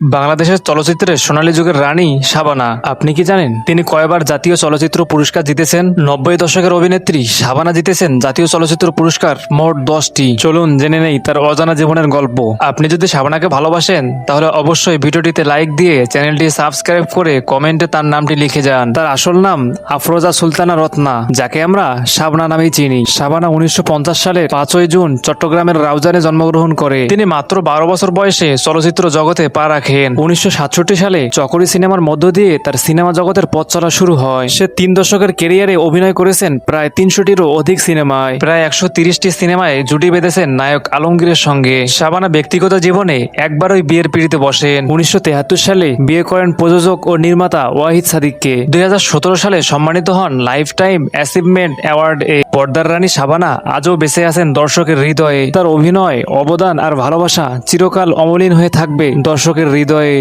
বাংলাদেশের চলচ্চিত্রের সোনালী যুগের রানী শাবানা, আপনি কি জানেন? তিনি কয়বার জাতীয় চলচ্চিত্র পুরস্কার জিতেছেন? নব্বই দশকের অভিনেত্রী শাবানা জিতেছেন জাতীয় চলচ্চিত্র পুরস্কার মোট দশটি। চলুন জেনে নেই তার অজানা জীবনের গল্প। আপনি যদি শাবানাকে ভালোবাসেন, তাহলে অবশ্যই ভিডিওটিতে লাইক দিয়ে চ্যানেলটি সাবস্ক্রাইব করে কমেন্টে তার নামটি লিখে যান। তার আসল নাম আফরোজা সুলতানা রত্না, যাকে আমরা শাবনা নামেই চিনি। শাবানা উনিশশো পঞ্চাশ সালে পাঁচই জুন চট্টগ্রামের রাউজানে জন্মগ্রহণ করে। তিনি মাত্র বারো বছর বয়সে চলচ্চিত্র জগতে পা উনিশশো সাতষট্টি সালে চকরি সিনেমার মধ্য দিয়ে তার সিনেমা জগতের পথ চলা শুরু হয়। সে তিন দশকের কেরিয়ারে অভিনয় করেছেন প্রায় তিনশোটিরও অধিক সিনেমায়। প্রায় একশো তিরিশটি সিনেমায় জুটি বেঁধেছেন নায়ক আলমগীরের সঙ্গে। শাবানা ব্যক্তিগত জীবনে একবারই বিয়ের পিড়িতে বসেন। উনিশশো সালে বিয়ে করেন প্রযোজক ও নির্মাতা ওয়াহিদ সাদিককে। দুই হাজার সতেরো সালে সম্মানিত হন লাইফ টাইম অ্যাচিভমেন্ট অ্যাওয়ার্ড এ। পর্দার রানী শাবানা আজও বেঁচে আছেন দর্শকের হৃদয়ে। তার অভিনয়, অবদান আর ভালোবাসা চিরকাল অমলিন হয়ে থাকবে দর্শকের হৃদয়ে